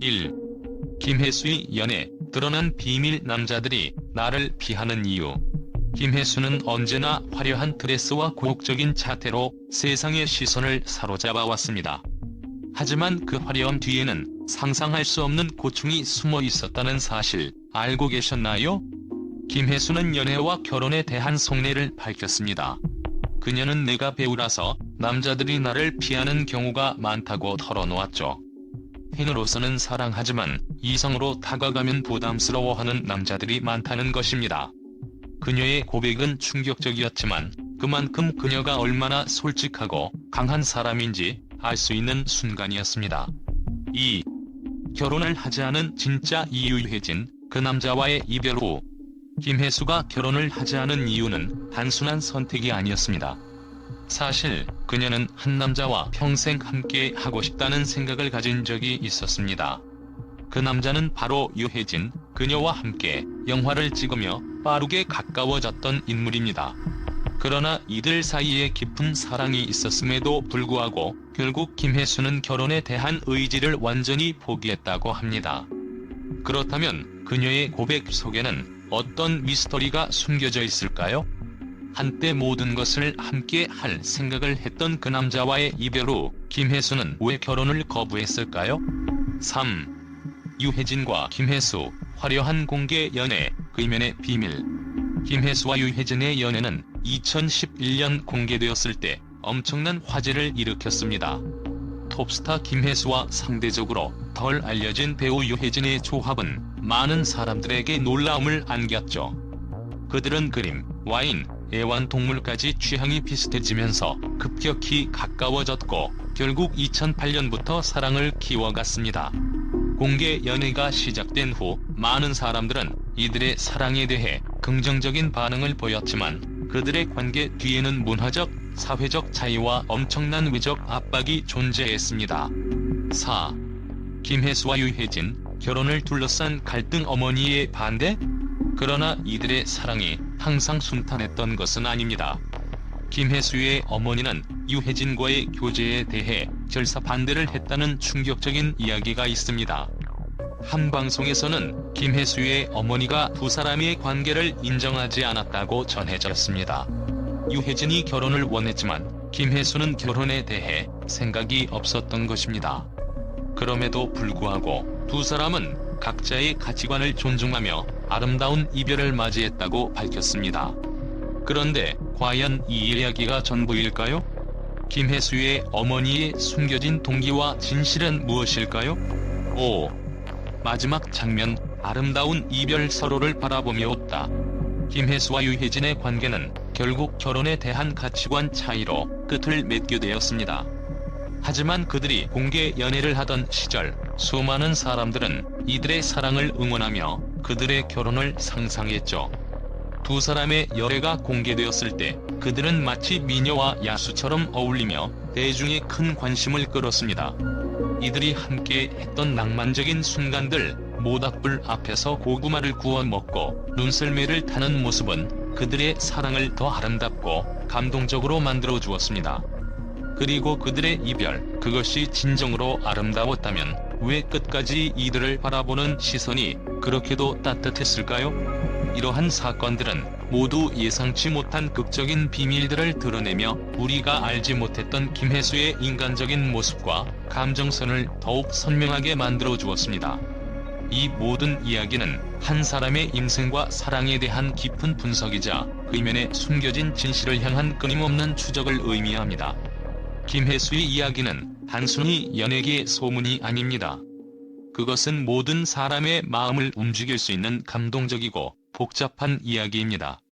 1. 김혜수의 연애, 드러난 비밀 남자들이 나를 피하는 이유. 김혜수는 언제나 화려한 드레스와 고혹적인 자태로 세상의 시선을 사로잡아 왔습니다. 하지만 그 화려함 뒤에는 상상할 수 없는 고충이 숨어 있었다는 사실 알고 계셨나요? 김혜수는 연애와 결혼에 대한 속내를 밝혔습니다. 그녀는 내가 배우라서 남자들이 나를 피하는 경우가 많다고 털어놓았죠. 팬으로서는 사랑하지만 이성으로 다가가면 부담스러워하는 남자들이 많다는 것입니다. 그녀의 고백은 충격적이었지만 그만큼 그녀가 얼마나 솔직하고 강한 사람인지 알 수 있는 순간이었습니다. 2. 결혼을 하지 않은 진짜 이유 유해진, 그 남자와의 이별 후 김혜수가 결혼을 하지 않은 이유는 단순한 선택이 아니었습니다. 사실 그녀는 한 남자와 평생 함께 하고 싶다는 생각을 가진 적이 있었습니다. 그 남자는 바로 유해진, 그녀와 함께 영화를 찍으며 빠르게 가까워졌던 인물입니다. 그러나 이들 사이에 깊은 사랑이 있었음에도 불구하고 결국 김혜수는 결혼에 대한 의지를 완전히 포기했다고 합니다. 그렇다면 그녀의 고백 속에는 어떤 미스터리가 숨겨져 있을까요? 한때 모든 것을 함께 할 생각을 했던 그 남자와의 이별 후 김혜수는 왜 결혼을 거부했을까요? 3. 유혜진과 김혜수, 화려한 공개 연애, 그이면의 비밀. 김혜수와 유혜진의 연애는 2011년 공개되었을 때 엄청난 화제를 일으켰습니다. 톱스타 김혜수와 상대적으로 덜 알려진 배우 유혜진의 조합은 많은 사람들에게 놀라움을 안겼죠. 그들은 그림, 와인, 애완동물까지 취향이 비슷해지면서 급격히 가까워졌고 결국 2008년부터 사랑을 키워갔습니다. 공개 연애가 시작된 후 많은 사람들은 이들의 사랑에 대해 긍정적인 반응을 보였지만 그들의 관계 뒤에는 문화적, 사회적 차이와 엄청난 외적 압박이 존재했습니다. 4. 김혜수와 유혜진, 결혼을 둘러싼 갈등 어머니의 반대? 그러나 이들의 사랑이 항상 순탄했던 것은 아닙니다. 김혜수의 어머니는 유혜진과의 교제에 대해 절사 반대를 했다는 충격적인 이야기가 있습니다. 한 방송에서는 김혜수의 어머니가 두 사람의 관계를 인정하지 않았다고 전해졌습니다. 유혜진이 결혼을 원했지만 김혜수는 결혼에 대해 생각이 없었던 것입니다. 그럼에도 불구하고 두 사람은 각자의 가치관을 존중하며 아름다운 이별을 맞이했다고 밝혔습니다. 그런데 과연 이 이야기가 전부일까요? 김혜수의 어머니의 숨겨진 동기와 진실은 무엇일까요? 5. 마지막 장면 아름다운 이별 서로를 바라보며 웃다. 김혜수와 유혜진의 관계는 결국 결혼에 대한 가치관 차이로 끝을 맺게 되었습니다. 하지만 그들이 공개 연애를 하던 시절 수많은 사람들은 이들의 사랑을 응원하며 그들의 결혼을 상상했죠. 두 사람의 열애가 공개되었을 때 그들은 마치 미녀와 야수처럼 어울리며 대중의 큰 관심을 끌었습니다. 이들이 함께 했던 낭만적인 순간들, 모닥불 앞에서 고구마를 구워 먹고 눈썰매를 타는 모습은 그들의 사랑을 더 아름답고 감동적으로 만들어 주었습니다. 그리고 그들의 이별, 그것이 진정으로 아름다웠다면 왜 끝까지 이들을 바라보는 시선이 그렇게도 따뜻했을까요? 이러한 사건들은 모두 예상치 못한 극적인 비밀들을 드러내며 우리가 알지 못했던 김혜수의 인간적인 모습과 감정선을 더욱 선명하게 만들어 주었습니다. 이 모든 이야기는 한 사람의 인생과 사랑에 대한 깊은 분석이자 의면에 숨겨진 진실을 향한 끊임없는 추적을 의미합니다. 김혜수의 이야기는 단순히 연예계의 소문이 아닙니다. 그것은 모든 사람의 마음을 움직일 수 있는 감동적이고 복잡한 이야기입니다.